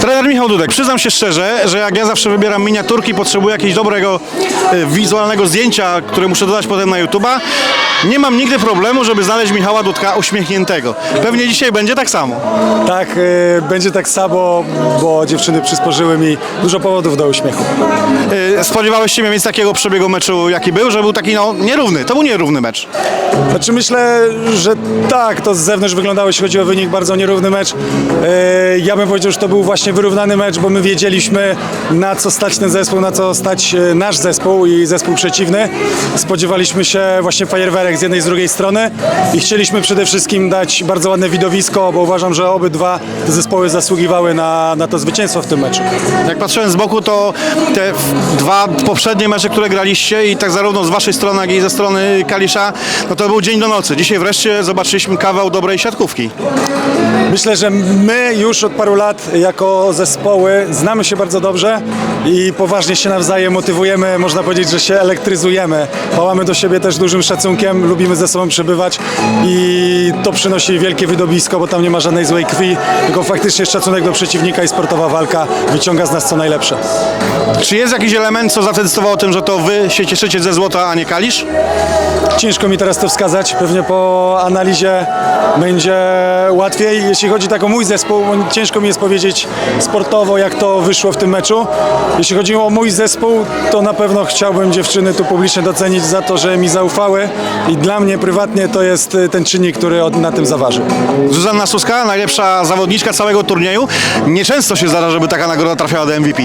Trener Michał Dudek, przyznam się szczerze, że jak ja zawsze wybieram miniaturki, potrzebuję jakiegoś dobrego e, wizualnego zdjęcia, które muszę dodać potem na YouTube'a. Nie mam nigdy problemu, żeby znaleźć Michała Dudka uśmiechniętego. Pewnie dzisiaj będzie tak samo. Tak, y, będzie tak samo, bo dziewczyny przysporzyły mi dużo powodów do uśmiechu. E, Spodziewałeś się mieć takiego przebiegu meczu, jaki był, że był taki no, nierówny. To był nierówny mecz. Znaczy myślę, że tak, to z zewnątrz wyglądało, jeśli chodzi o wynik, bardzo nierówny mecz. E, Ja bym powiedział, że to był właśnie wyrównany mecz, bo my wiedzieliśmy na co stać ten zespół, na co stać e, nasz zespół i zespół przeciwny. Spodziewaliśmy się właśnie fajerwerek z jednej i z drugiej strony i chcieliśmy przede wszystkim dać bardzo ładne widowisko, bo uważam, że obydwa te zespoły zasługiwały na, na to zwycięstwo w tym meczu. Jak patrzyłem z boku, to te dwa poprzednie mecze, które graliście i tak zarówno z waszej strony, jak i ze strony Kalisza, no to był dzień do nocy. Dzisiaj wreszcie zobaczyliśmy kawał dobrej siatkówki. Myślę, że my już od paru lat jako zespoły znamy się bardzo dobrze i poważnie się nawzajem motywujemy, można powiedzieć, że się elektryzujemy. Pałamy do siebie też dużym szacunkiem, lubimy ze sobą przebywać i to przynosi wielkie widowisko, bo tam nie ma żadnej złej krwi, tylko faktycznie szacunek do przeciwnika i sportowa walka wyciąga z nas co najlepsze. Czy jest jakiś element, co zadecydował o tym, że to wy się cieszycie ze złota, a nie Kalisz? Ciężko mi teraz to wskazać, pewnie po analizie będzie łatwiej. Jeśli chodzi tak o mój zespół, ciężko mi jest powiedzieć sportowo, jak to wyszło w tym meczu. Jeśli chodzi o mój zespół, to na pewno chciałbym dziewczyny tu publicznie docenić za to, że mi zaufały i dla mnie prywatnie to jest y, ten czynnik, który na tym zaważył. Zuzanna Suska, najlepsza zawodniczka całego turnieju. Nieczęsto się zdarza, żeby taka nagroda trafiała do MVP.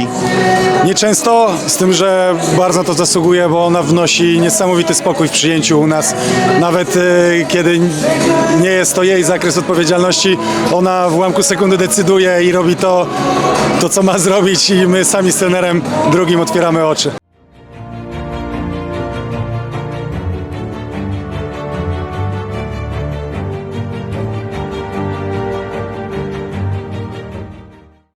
Nieczęsto, z tym, że bardzo to zasługuje, bo ona wnosi niesamowity spokój w przyjęciu u nas. Nawet y, kiedy nie jest to jej zakres odpowiedzialności, ona w ułamku sekundy decyduje i robi to, to co ma zrobić i my sami z trenerem drugim otwieramy oczy.